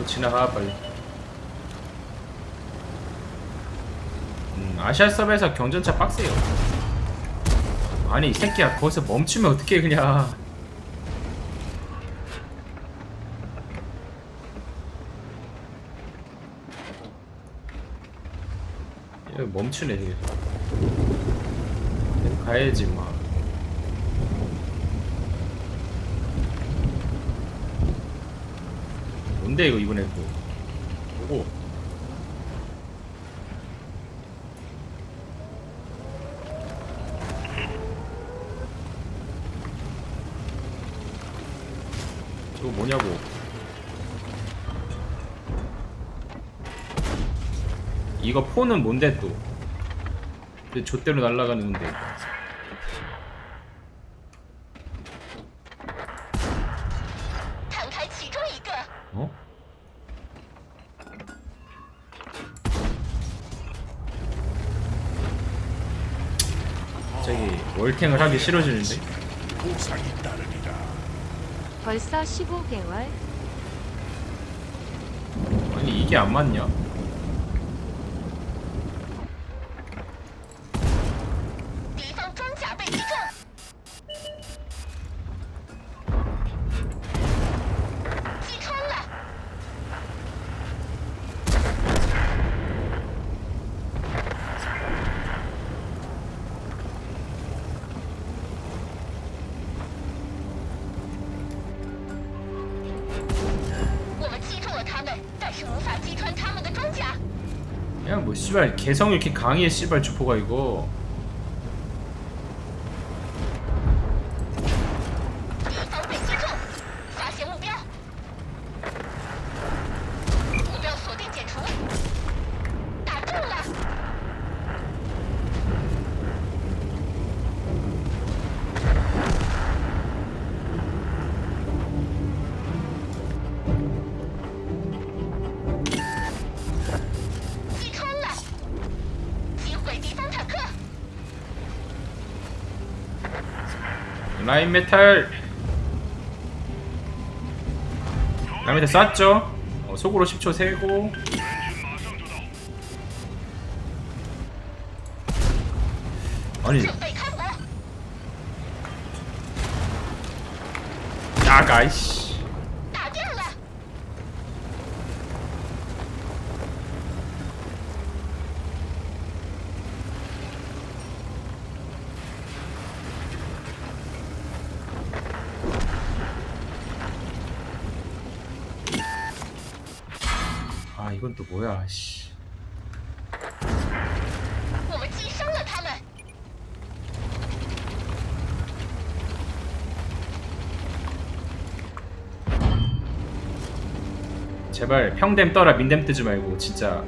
또 지나가 빨리. 음 아시아 서버에서 경전차 빡세요. 아니 이 새끼야 거기서 멈추면 어떡해 그냥. 멈추네 되게. 가야지 뭐. 막 뭔데 이거 이번에 또? 오고. 저거 뭐냐고. 이거 폰은 뭔데 또? 근데 좆대로 날아가는 건데 월탱을 하기 싫어지는데? 보상이 따르리라. 벌써 15개월? 아니 이게 안 맞냐? 击穿他们的装甲。 그냥 뭐 씨발 개성 이렇게 강해 씨발 주포가 이거 라인 메탈. 라인 메탈 쌌죠? 어, 속으로 10초 세고. 아니. 야가이씨. 아, 이건 또 뭐야 씨. 제발 평댐 떠라 민댐 뜨지 말고 진짜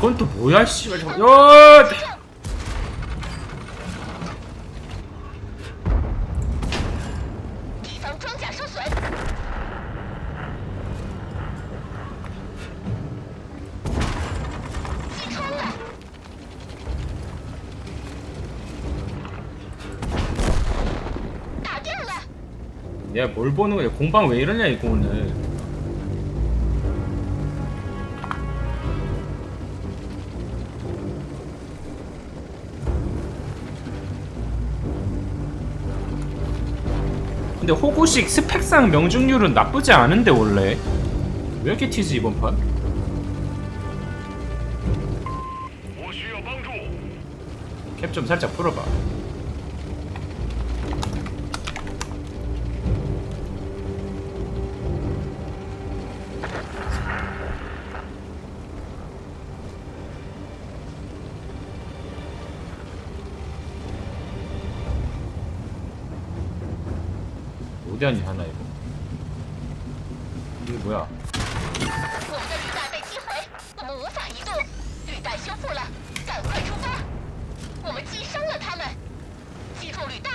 이건 또 뭐야 씨발. 잠깐 야 얘뭘 보는 거야? 공방 왜 이러냐 이거 오늘. 근데 호구식 스펙상 명중률은 나쁘지 않은데 원래? 왜 이렇게 튀지 이번 판? 캡 좀 살짝 풀어봐. 掉你上那一步。你不要。我们的履带被击毁，我们无法移动。履带修复了，赶快出发。我们击伤了他们。击中履带。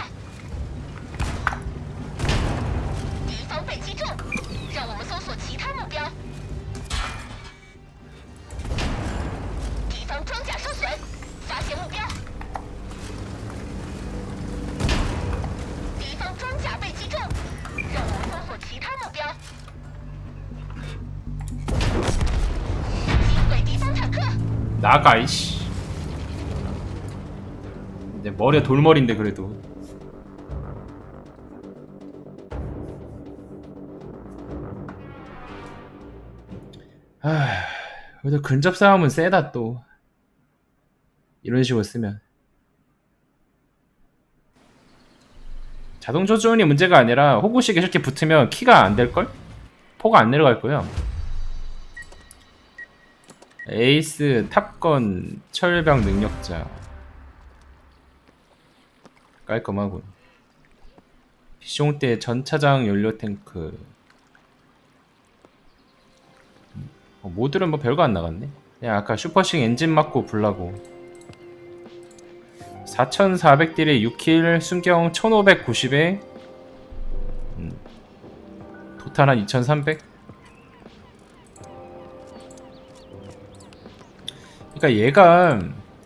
나가 이씨. 근데 머리가 돌머리인데 그래도. 아 그래도 근접 싸움은 세다 또. 이런 식으로 쓰면. 자동 조준이 문제가 아니라 호구식에 이렇게 붙으면 키가 안 될걸? 포가 안 내려갈 거야 에이스, 탑건, 철병 능력자. 깔끔하군. 때 전차장 연료 탱크. 어, 모듈은 뭐 별거 안 나갔네. 그냥 아까 슈퍼싱 엔진 맞고 불라고. 4400딜에 6킬 순경 1590에. 음, 토탈 한 2300? 그러니까 얘가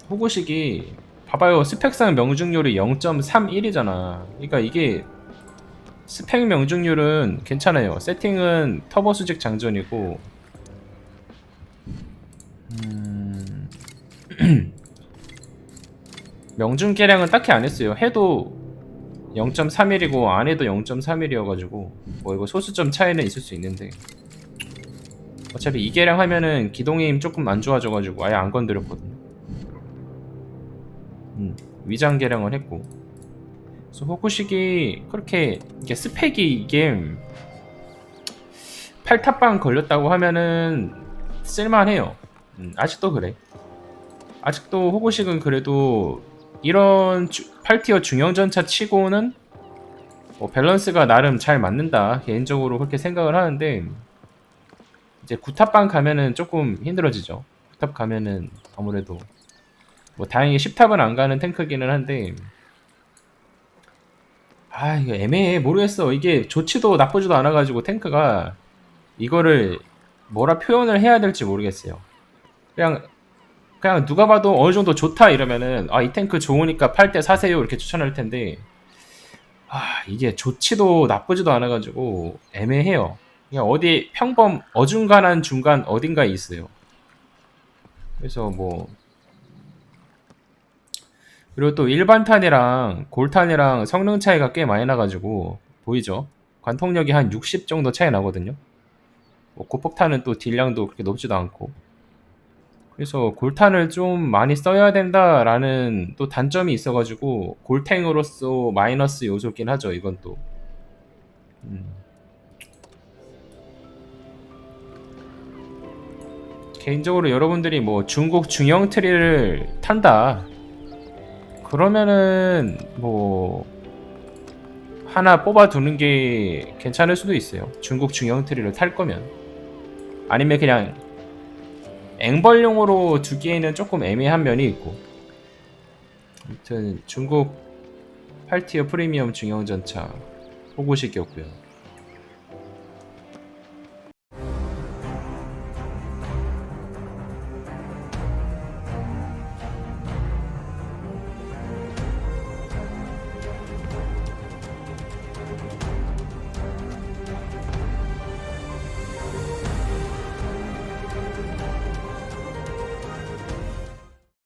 호구식이 봐봐요. 스펙상 명중률이 0.31이잖아. 그러니까 이게 스펙 명중률은 괜찮아요. 세팅은 터보 수직 장전이고. 음... 명중 계량은 딱히 안 했어요. 해도 0.31이고 안 해도 0.31이어가지고 뭐 이거 소수점 차이는 있을 수 있는데 어차피 이 계량 하면은 기동의 힘 조금 안 좋아져가지고 아예 안 건드렸거든요. 음, 위장 계량을 했고. 그래서 호구식이 그렇게 이게 스펙이 이게 8탑방 걸렸다고 하면은 쓸만해요. 음, 아직도 그래. 아직도 호구식은 그래도 이런 주, 8티어 중형전차 치고는 뭐 밸런스가 나름 잘 맞는다 개인적으로 그렇게 생각을 하는데 이제 구탑방 가면은 조금 힘들어지죠. 구탑 가면은 아무래도 뭐 다행히 10탑은 안 가는 탱크기는 한데 아 이거 애매해 모르겠어 이게 좋지도 나쁘지도 않아가지고 탱크가 이거를 뭐라 표현을 해야 될지 모르겠어요. 그냥 그냥 누가 봐도 어느 정도 좋다 이러면은 아 이 탱크 좋으니까 팔 때 사세요 이렇게 추천할 텐데 아 이게 좋지도 나쁘지도 않아가지고 애매해요. 그냥 어디 평범 어중간한 중간 어딘가에 있어요. 그래서 뭐 그리고 또 일반탄이랑 골탄이랑 성능 차이가 꽤 많이 나가지고 보이죠? 관통력이 한 60 정도 차이 나거든요. 뭐 고폭탄은 또 딜량도 그렇게 높지도 않고 그래서 골탄을 좀 많이 써야 된다라는 또 단점이 있어가지고 골탱으로서 마이너스 요소긴 하죠 이건 또 음. 개인적으로 여러분들이 뭐 중국 중형 트리를 탄다. 그러면은 뭐 하나 뽑아두는 게 괜찮을 수도 있어요. 중국 중형 트리를 탈 거면. 아니면 그냥 앵벌용으로 두기에는 조금 애매한 면이 있고. 아무튼 중국 8티어 프리미엄 중형 전차 호구식이었고요